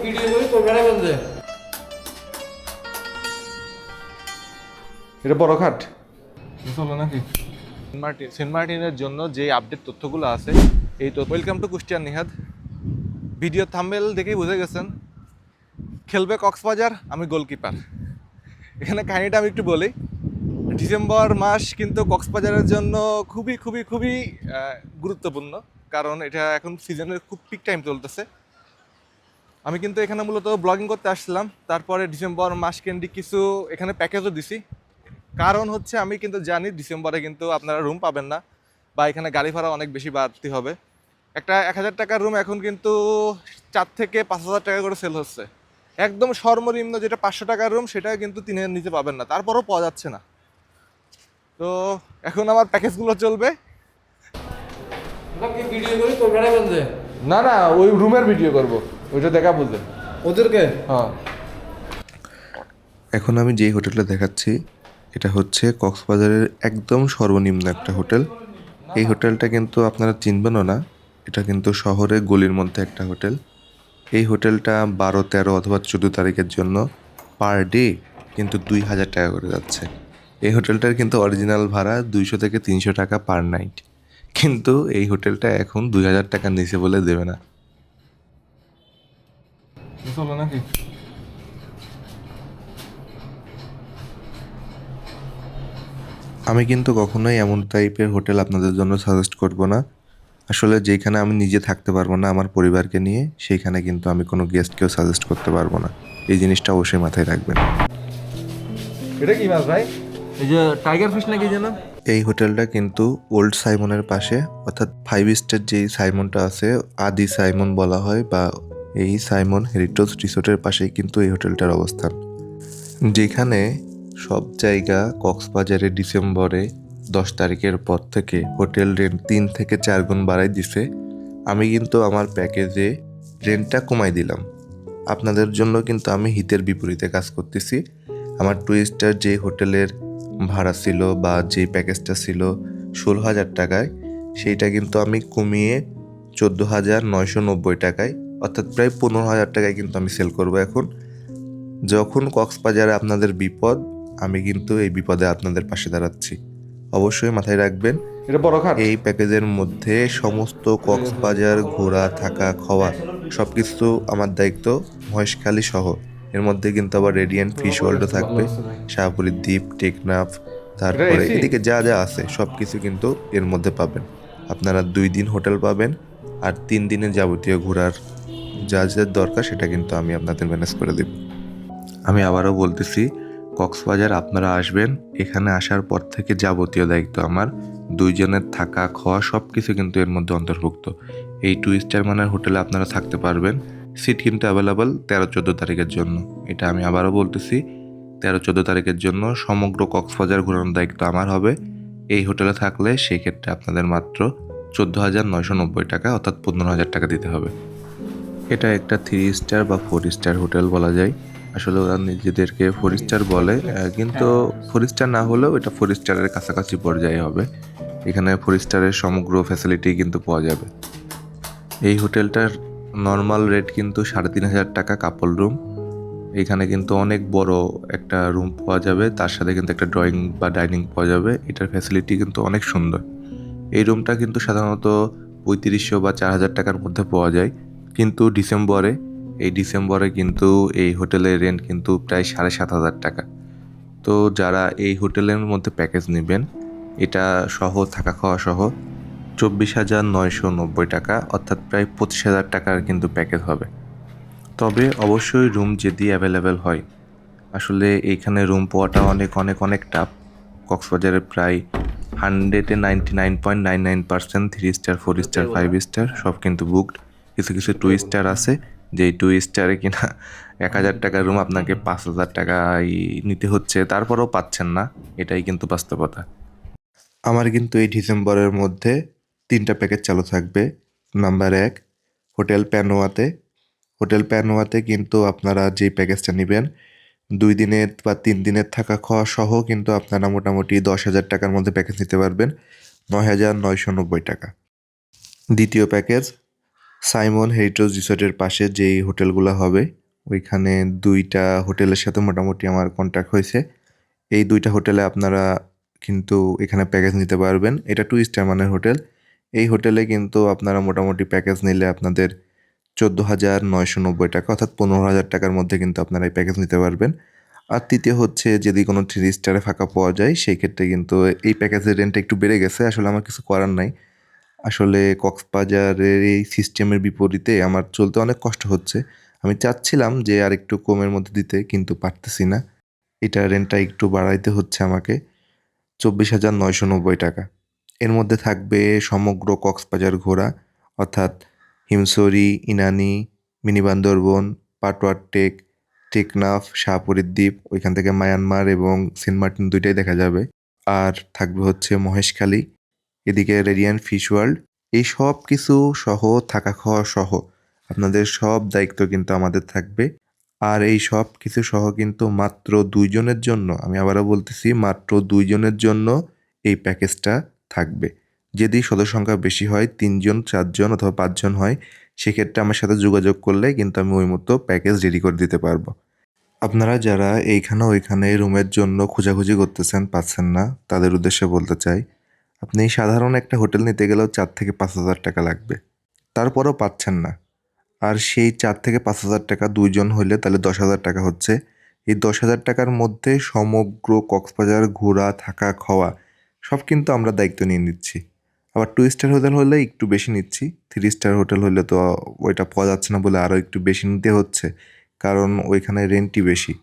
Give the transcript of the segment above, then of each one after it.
কি ভিডিও করি? তোর বেড়া বলছে এটা বড় খাট। চলো নাকি? Saint Martin. সেন্ট মার্টিনের জন্য যে আপডেট তথ্যগুলো আছে এই তো welcome to Kushtia Nihad. Video thumbnail দেখেই বুঝে গেছেন। খেলবে কক্সবাজার আমি গোলকিপার এখানে কাহিনিটা আমি একটু বলি। ডিসেম্বর মাস কিন্তু কক্সবাজারের জন্য খুবই খুবই খুবই গুরুত্বপূর্ণ। কারণ এটা এখন সিজনের খুব পিক টাইম চলতেছে। আমি কিন্তু এখানে মূলত ব্লগিং করতে আসছিলাম। তারপরে ডিসেম্বর মাস কেন্দ্রিক কিছু এখানে প্যাকেজও দিছি। কারণ হচ্ছে আমি কিন্তু জানি ডিসেম্বরে কিন্তু আপনারা রুম পাবেন না বা এখানে গাড়ি ভাড়া অনেক বেশি বাড়তি হবে। একটা এক হাজার টাকার রুম এখন কিন্তু চার থেকে পাঁচ হাজার টাকা করে সেল হচ্ছে। একদম সর্বনিম্ন যেটা পাঁচশো টাকার রুম সেটা কিন্তু তিন হাজার নিচে পাবেন না। তারপরও পাওয়া যাচ্ছে না। তো এখন আমার প্যাকেজগুলো চলবে। না না ওই রুমের ভিডিও করব। ওইটা দেখা বুঝে ওদেরকে? হ্যাঁ। এখন আমি যেই হোটেলটা দেখাচ্ছি এটা হচ্ছে কক্সবাজারের একদম সর্বনিম্ন একটা হোটেল। এই হোটেলটা কিন্তু আপনারা চিনবেনও না এটা কিন্তু শহরে গলির মধ্যে একটা হোটেল। এই হোটেলটা বারো তেরো অথবা চোদ্দ তারিখের জন্য পার ডে কিন্তু দুই হাজার টাকা করে যাচ্ছে। এই হোটেলটার কিন্তু অরিজিনাল ভাড়া দুইশো থেকে তিনশো টাকা পার নাইট। কিন্তু এই হোটেলটা এখন দুই হাজার টাকা নিচে বলে দেবে না। চলো নাকি আমি কিন্তু কখনোই এমন টাইপের হোটেল আপনাদের জন্য সাজেস্ট করব না। আসলে যেখানে আমি নিজে থাকতে পারব না আমার পরিবারকে নিয়ে সেইখানে কিন্তু আমি কোনো গেস্টকেও সাজেস্ট করতে পারব না। এই জিনিসটা অবশ্যই মাথায় রাখবেন। এটা কি মাছ ভাই? এই যে টাইগার ফিশ নাকি যেন? এই হোটেলটা কিন্তু ওল্ড সাইমনের পাশে অর্থাৎ ফাইভ স্টার যেই সাইমনটা আছে আদি সাইমন বলা হয় বা এই সাইমন হেরিটেজ রিসোর্টের পাশেই কিন্তু এই হোটেলটার অবস্থান। যেখানে সব জায়গা কক্সবাজারে ডিসেম্বরে দশ তারিখের পর থেকে হোটেল রেন্ট তিন থেকে চার গুণ বাড়াই দিছে। আমি কিন্তু আমার প্যাকেজে রেন্টটা কমাই দিলাম। আপনাদের জন্য কিন্তু আমি হিতের বিপরীতে কাজ করতেছি। আমার টু স্টার যে হোটেলের ভাড়া ছিল বা যে প্যাকেজটা ছিল ষোলো হাজার টাকায়, সেইটা কিন্তু আমি কমিয়ে চোদ্দ হাজার নয়শো নব্বই টাকায় অর্থাৎ প্রায় পনেরো হাজার টাকায় কিন্তু আমি সেল করব এখন। যখন কক্সবাজারে আপনাদের বিপদ আমি কিন্তু এই বিপদে আপনাদের পাশে দাঁড়াচ্ছি। অবশ্যই মাথায় রাখবেন এই প্যাকেজের মধ্যে সমস্ত কক্সবাজার ঘোরা থাকা খাওয়া সব কিছু আমার দায়িত্ব মহেশখালী সহ। এর মধ্যে কিন্তু আবার রেডিয়েন্ট ফিশ ওয়ার্ল্ডও থাকবে শাহপুরীর দ্বীপ টেকনাফ তারপরে এদিকে যা যা আছে সব কিছু কিন্তু এর মধ্যে পাবেন। আপনারা দুই দিন হোটেল পাবেন আর তিন দিনের যাবতীয় ঘোরার যা যা দরকার সেটা কিন্তু আমি আপনাদের ম্যানেজ করে দেব। আমি আবারও বলতেছি, কক্সবাজার আপনারা আসবেন, এখানে আসার পর থেকে যাবতীয় দায়িত্ব আমার। দুইজনের থাকা, খাওয়া সব কিছু কিন্তু এর মধ্যে অন্তর্ভুক্ত। এই টু স্টার মানের হোটেলে আপনারা থাকতে পারবেন। সিট কিন্তু অ্যাভেলেবল তেরো চোদ্দ তারিখের জন্য। এটা আমি আবারও বলতেছি, তেরো চোদ্দ তারিখের জন্য সমগ্র কক্সবাজার ঘোরানোর দায়িত্ব আমার হবে। এই হোটেলে থাকলে সেই ক্ষেত্রে আপনাদের মাত্র চোদ্দ হাজার নয়শো নব্বই টাকা, অর্থাৎ পনেরো হাজার টাকা দিতে হবে। এটা একটা থ্রি স্টার বা ফোর স্টার হোটেল বলা যায়। আসলে ওরা নিজেদেরকে ফোর স্টার বলে কিন্তু ফোর স্টার না হলেও এটা ফোর স্টারের কাছাকাছি পর্যায়ে হবে। এখানে ফোর স্টারের সমগ্র ফ্যাসিলিটি কিন্তু পাওয়া যাবে। এই হোটেলটার নর্মাল রেট কিন্তু সাড়ে তিন হাজার টাকা কাপল রুম এখানে কিন্তু অনেক বড় একটা রুম পাওয়া যাবে তার সাথে কিন্তু একটা ড্রয়িং বা ডাইনিং পাওয়া যাবে। এটার ফ্যাসিলিটি কিন্তু অনেক সুন্দর। এই রুমটা কিন্তু সাধারণত পঁয়ত্রিশশো বা চার হাজার টাকার মধ্যে পাওয়া যায়। কিন্তু ডিসেম্বরে এই ডিসেম্বরে কিন্তু এই হোটেলের রেন্ট কিন্তু প্রায় সাড়ে সাত হাজার টাকা। তো যারা এই হোটেলের মধ্যে প্যাকেজ নেবেন এটা সহ থাকা খাওয়া সহ চব্বিশ হাজার নয়শো নব্বই টাকা অর্থাৎ প্রায় পঁচিশ হাজার টাকার কিন্তু প্যাকেজ হবে। তবে অবশ্যই রুম যদি অ্যাভেলেবেল হয় আসলে এইখানে রুম পাওয়াটা অনেক অনেক অনেক টাফ কক্সবাজারে প্রায় হান্ড্রেডে ninety nine point nine nine percent three star four star five star সব কিন্তু বুকড কিছু কিছু টু স্টার আছে। যে টু স্টারে কিনা এক হাজার টাকার রুম আপনাকে পাঁচ হাজার টাকাই নিতে হচ্ছে, তারপরেও পাচ্ছেন না। এটাই কিন্তু বাস্তবতা। আমার কিন্তু এই ডিসেম্বরের মধ্যে তিনটা প্যাকেজ চালু থাকবে। নাম্বার এক হোটেল প্যানোয়াতে হোটেল প্যানোয়াতে কিন্তু আপনারা যে প্যাকেজটা নেবেন, দুই দিনের বা তিন দিনের থাকা খাওয়া সহ কিন্তু আপনারা মোটামুটি দশ হাজার টাকার মধ্যে প্যাকেজ নিতে পারবেন। নয় হাজার নয়শো নব্বই টাকা। দ্বিতীয় প্যাকেজ সাইমন হেরিটেজ রিসোর্টের পাশে যেই হোটেলগুলো হবে, ওইখানে দুইটা হোটেলের সাথে মোটামুটি আমার কন্ট্যাক্ট হয়েছে। এই দুইটা হোটেলে আপনারা কিন্তু এখানে প্যাকেজ নিতে পারবেন। এটা টু স্টার মানের হোটেল। এই হোটেলে কিন্তু আপনারা মোটামুটি প্যাকেজ নিলে আপনাদের চোদ্দ হাজার নয়শো নব্বই টাকা অর্থাৎ পনেরো হাজার টাকার মধ্যে কিন্তু আপনারা এই প্যাকেজ নিতে পারবেন। আর তৃতীয় হচ্ছে যদি কোনো থ্রি স্টারে ফাঁকা পাওয়া যায়, সেই ক্ষেত্রে কিন্তু এই প্যাকেজের রেন্টটা একটু বেড়ে গেছে। আসলে আমার কিছু করার নাই। আসলে কক্সবাজারের এই সিস্টেমের বিপরীতে আমার চলতে অনেক কষ্ট হচ্ছে। আমি চাচ্ছিলাম যে আর একটু কমের মধ্যে দিতে, কিন্তু পারতেছি না। এটা রেন্টটা একটু বাড়াইতে হচ্ছে আমাকে। চব্বিশ হাজার নয়শো নব্বই টাকা। এর মধ্যে থাকবে সমগ্র কক্সবাজার ঘোরা, অর্থাৎ হিমসরি, ইনানি মিনি বান্দরবন পাটোয়ার টেক, টেকনাফ, শাহপুরীর দ্বীপ, ওইখান থেকে মায়ানমার এবং সেন্ট মার্টিন দুইটাই দেখা যাবে। আর থাকবে হচ্ছে মহেশখালী। এদিকে রেডিয়ান ফিশ ওয়ার্ল্ড এই সব কিছু সহ, থাকা খাওয়া সহ, আপনাদের সব দায়িত্ব কিন্তু আমাদের থাকবে। আর এই সব কিছু সহ কিন্তু মাত্র দুইজনের জন্য, আমি আবারও বলতেছি, মাত্র দুইজনের জন্য এই প্যাকেজটা থাকবে। যদি সদস্য সংখ্যা বেশি হয়, তিনজন, চারজন অথবা পাঁচজন হয়, সেক্ষেত্রে আমার সাথে যোগাযোগ করলে কিন্তু আমি ওই মতো প্যাকেজ রেডি করে দিতে পারব। আপনারা যারা এইখানে ওইখানে রুমের জন্য খোঁজাখুঁজি করতেছেন, পাচ্ছেন না, তাদের উদ্দেশ্যে বলতে চাই আপনি সাধারণ একটা হোটেল নিতে গেলেও চার থেকে পাঁচ হাজার টাকা লাগবে। তারপরেও পাচ্ছেন না। আর সেই চার থেকে পাঁচ হাজার টাকা দুইজন হইলে তাহলে দশ হাজার টাকা হচ্ছে। এই দশ হাজার টাকার মধ্যে সমগ্র কক্সবাজার ঘোরা, থাকা, খাওয়া সব কিন্তু আমরা দায়িত্ব নিয়ে নিচ্ছি। আবার টু স্টার হোটেল হলে একটু বেশি নিচ্ছি। থ্রি স্টার হোটেল হলে তো ওইটা পাওয়া যাচ্ছে না বলে আরও একটু বেশি নিতে হচ্ছে, কারণ ওইখানে রেন্টই বেশি।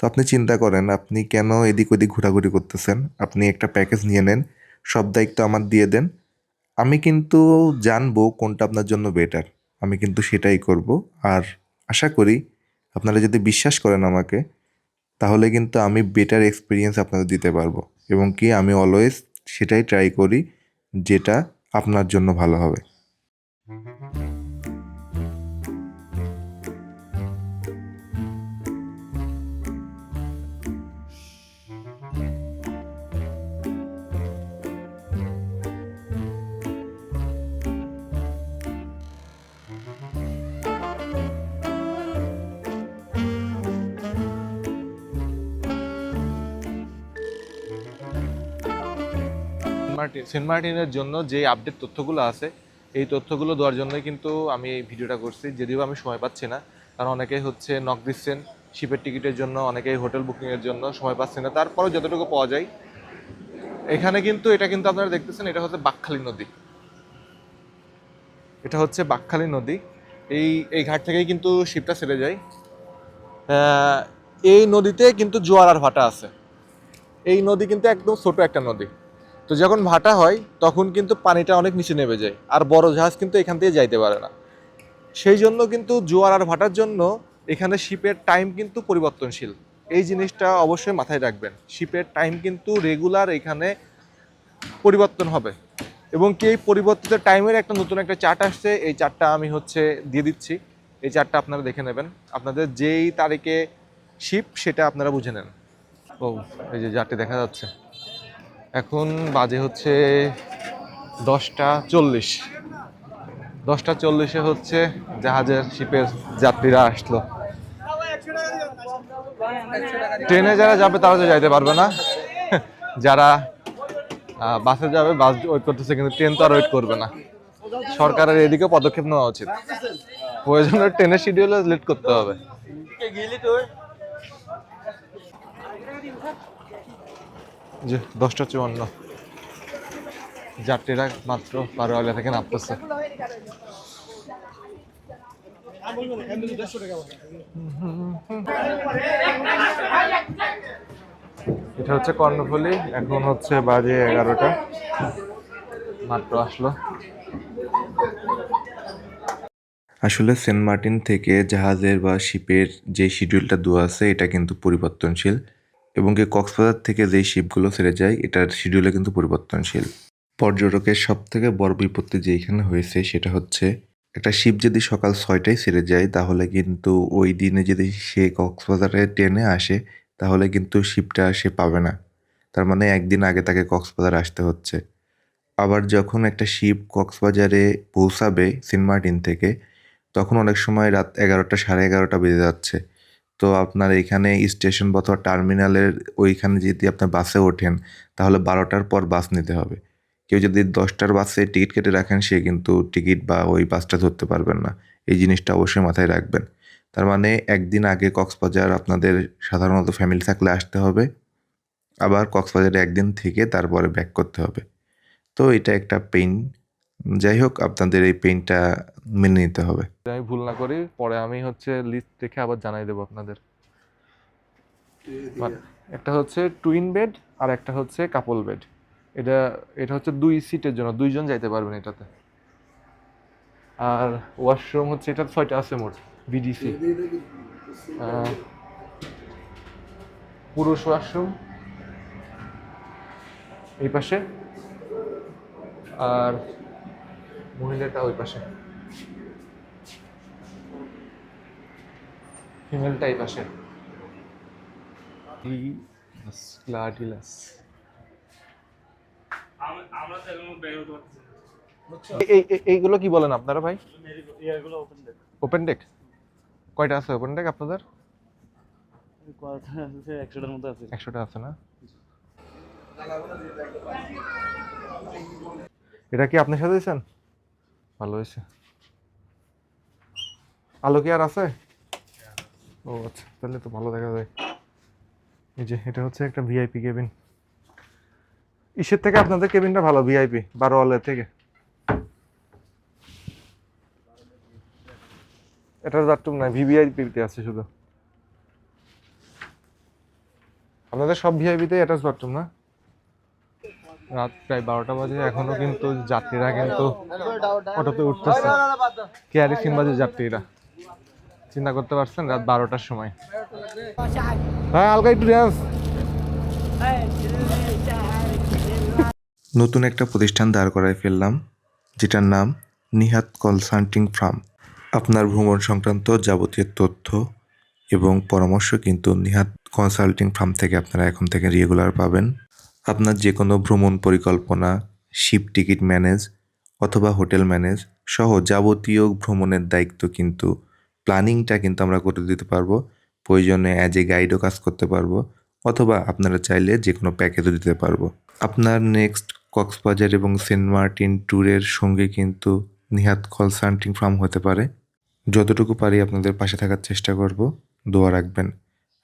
তো আপনি চিন্তা করেন, আপনি কেন এদিক ওদিক ঘোরাঘুরি করতেছেন? আপনি একটা প্যাকেজ নিয়ে নেন সব দায়িত্ব আমার দিয়ে দেন। আমি কিন্তু জানব কোনটা আপনার জন্য বেটার আমি কিন্তু সেটাই করব। আর আশা করি আপনারা যদি বিশ্বাস করেন আমাকে, তাহলে কিন্তু আমি বেটার এক্সপিরিয়েন্স আপনাদের দিতে পারব। এবং কি আমি অলওয়েজ সেটাই ট্রাই করি, যেটা আপনার জন্য ভালো হবে। মার্টিন, সেন্ট মার্টিনের জন্য যে আপডেট তথ্যগুলো আছে, এই তথ্যগুলো দেওয়ার জন্যই কিন্তু আমি এই ভিডিওটা করছি। যদিও আমি সময় পাচ্ছি না, কারণ অনেকেই হচ্ছে নক দিচ্ছেন শিপের টিকিটের জন্য, অনেকেই হোটেল বুকিংয়ের জন্য সময় পাচ্ছেন না। তারপরেও যতটুকু পাওয়া যায়, এখানে কিন্তু এটা কিন্তু আপনারা দেখতেছেন, এটা হচ্ছে বাকখালী নদী। এটা হচ্ছে বাকখালী নদী। এই এই ঘাট থেকেই কিন্তু শিপটা ছেড়ে যায়। এই নদীতে কিন্তু জোয়ার আর ভাটা আছে। এই নদী কিন্তু একদম ছোট একটা নদী। তো যখন ভাটা হয়, তখন কিন্তু পানিটা অনেক নিচে নেমে যায়, আর বড় জাহাজ কিন্তু এখান থেকে যাইতে পারে না। সেই জন্য কিন্তু জোয়ার আর ভাটার জন্য এখানে শিপের টাইম কিন্তু পরিবর্তনশীল। এই জিনিসটা অবশ্যই মাথায় রাখবেন। শিপের টাইম কিন্তু রেগুলার এখানে পরিবর্তন হবে। এবং কি এই পরিবর্তিত টাইমের একটা নতুন একটা চার্ট আসছে, এই চার্টটা আমি হচ্ছে দিয়ে দিচ্ছি। এই চার্টটা আপনারা দেখে নেবেন। আপনাদের যেই তারিখে শিপ সেটা আপনারা বুঝে নেন। ও, এই যে চার্টে দেখা যাচ্ছে। এখন বাজে হচ্ছে দশটা চল্লিশ। দশটা চল্লিশে হচ্ছে জাহাজের শিপের যাত্রীরা আসলো। ট্রেনে যারা যাবে তারা তো যাইতে পারবে না। যারা বাসে যাবে, বাস ওয়েট করতেছে, কিন্তু ট্রেন তো আর ওয়েট করবে না। সরকারের এদিকে পদক্ষেপ নেওয়া উচিত। প্রয়োজনে ট্রেনের শিডিউলে লেট করতে হবে। যে দশটা চুয়ান্ন। যাত্রীরা মাত্র বারোয়ালিয়া থেকে নামতেছে। এটা হচ্ছে কর্ণফুলি, এখন হচ্ছে বাজে এগারোটা। মাত্র আসলো। আসলে সেন্ট মার্টিন থেকে জাহাজের বা শিপের যে শিডিউলটা দেওয়া আছে, এটা কিন্তু পরিবর্তনশীল। এবং কি কক্সবাজার থেকে যেই শিপগুলো ছেড়ে যায়, এটার শিডিউলে কিন্তু পরিবর্তনশীল। পর্যটকের সব থেকে বড় বিপত্তি যে এখানে হয়েছে, সেটা হচ্ছে একটা শিপ যদি সকাল ছয়টায় ছেড়ে যায়, তাহলে কিন্তু ওই দিনে যদি সে কক্সবাজারে ট্রেনে আসে, তাহলে কিন্তু শিপটা সে পাবে না। তার মানে একদিন আগে তাকে কক্সবাজার আসতে হচ্ছে। আবার যখন একটা শিপ কক্সবাজারে পৌঁছাবে সেন্ট মার্টিন থেকে, তখন অনেক সময় রাত এগারোটা সাড়ে এগারোটা বেজে যাচ্ছে। তো আপনার এখানে স্টেশন অথবা টার্মিনালের ওইখানে যদি আপনার বাসে ওঠেন, তাহলে বারোটার পর বাস নিতে হবে। কেউ যদি দশটার বাসে টিকিট কেটে রাখেন, সে কিন্তু টিকিট বা ওই বাসটা ধরতে পারবেন না। এই জিনিসটা অবশ্যই মাথায় রাখবেন। তার মানে একদিন আগে কক্সবাজার আপনাদের সাধারণত ফ্যামিলি থাকলে আসতে হবে। আবার কক্সবাজারে একদিন থেকে তারপরে ব্যাক করতে হবে। তো এটা একটা পেইন। যাই হোক, আপনাদের এই পেইনটা মেনে নিতে হবে। আমি ভুল না করি, পরে আমি হচ্ছে লিস্ট দেখে আবার জানাই দেবো আপনাদের। একটা হচ্ছে টুইন বেড আর একটা হচ্ছে কাপল বেড এটা এটা হচ্ছে দুই সিটের জন্য, দুইজন যাইতে পারবেন এটাতে। আর ওয়াশরুম হচ্ছে এটা ছয়টা আছে মোট বিডিসি পুরুষ ওয়াশরুম এই পাশে, আর মহিলাটা ওই পাশে। ফিমেলটা এই পাশে গ্লাডিলাস এইগুলো কি বলেন আপনারা ভাই? ওপেন ডেক কয়টা আছে ওপেন ডেক আপনাদের? একশোটার মতো আছে একশোটা আছে না? এটা কি আপনার সাথে ভালো হয়েছে। আলো কি আর আছে? ও আচ্ছা তাহলে তো ভালো দেখা যায়। এই যে এটা হচ্ছে একটা ভিআইপি কেবিন ইসের থেকে আপনাদের কেবিনটা ভালো ভিআইপি বারো ওয়ালের থেকে। এটার বাথরুম নাই ভিভিআইপিতে আছে শুধু। আপনাদের সব ভিআইপিতে অ্যাটাচ বাথরুম না? রাত প্রায় বারোটা বাজে এখনও কিন্তু যাত্রীরা কিন্তু অটোতে উঠতেছে। কেয়ারি সিনবাজের যাত্রীরা। চিন্তা করতে পারছেন রাত বারোটার সময়? হ্যাঁ হালকা একটু ড্যান্স নতুন একটা প্রতিষ্ঠান দাঁড় করায় ফেললাম যেটার নাম নিহাত কনসাল্টিং ফার্ম। আপনার ভ্রমণ সংক্রান্ত যাবতীয় তথ্য এবং পরামর্শ কিন্তু নিহাত কনসাল্টিং ফার্ম থেকে আপনারা এখন থেকে রেগুলার পাবেন। আপনার যে কোনো ভ্রমণ পরিকল্পনা শিপ টিকিট ম্যানেজ অথবা হোটেল ম্যানেজ সহ যাবতীয় ভ্রমণের দায়িত্ব কিন্তু প্ল্যানিংটা কিন্তু আমরা করে দিতে পারব। প্রয়োজনে অ্যাজ এ গাইডও কাজ করতে পারব, অথবা আপনারা চাইলে যে কোনো প্যাকেজও দিতে পারব। আপনার নেক্সট কক্সবাজার এবং সেন্ট মার্টিন ট্যুরের সঙ্গে কিন্তু নিহাত কনসাল্টিং ফার্ম হতে পারে। যতটুকু পারি আপনাদের পাশে থাকার চেষ্টা করব, দোয়া রাখবেন।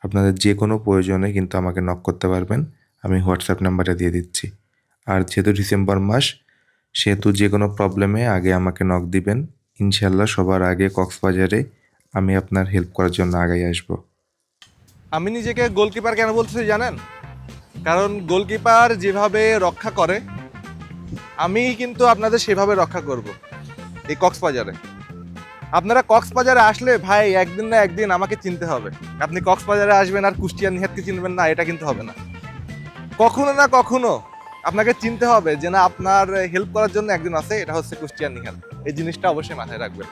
আপনাদের যে কোনো প্রয়োজনে কিন্তু আমাকে নক করতে পারবেন, আমি হোয়াটসঅ্যাপ নাম্বারটা দিয়ে দিচ্ছি। আর যেহেতু ডিসেম্বর মাস, সেহেতু যে কোনো প্রবলেমে আগে আমাকে নক দিবেন। ইনশাল্লাহ সবার আগে কক্সবাজারে আমি আপনার হেল্প করার জন্য আগে আসব। আমি নিজেকে গোলকিপার কেন বলতেছি জানেন? কারণ গোলকিপার যেভাবে রক্ষা করে, আমি কিন্তু আপনাদের সেভাবে রক্ষা করব এই কক্সবাজারে। আপনারা কক্সবাজারে আসলে ভাই একদিন না একদিন আমাকে চিনতে হবে। আপনি কক্সবাজারে আসবেন আর কুষ্টিয়া নিহাতকে চিনবেন না, এটা কিন্তু হবে না। কখনো না কখনো আপনাকে চিনতে হবে যে না, আপনার হেল্প করার জন্য একজন আছে, এটা হচ্ছে কুষ্টিয়া নিহাত। এই জিনিসটা অবশ্যই মাথায় রাখবেন।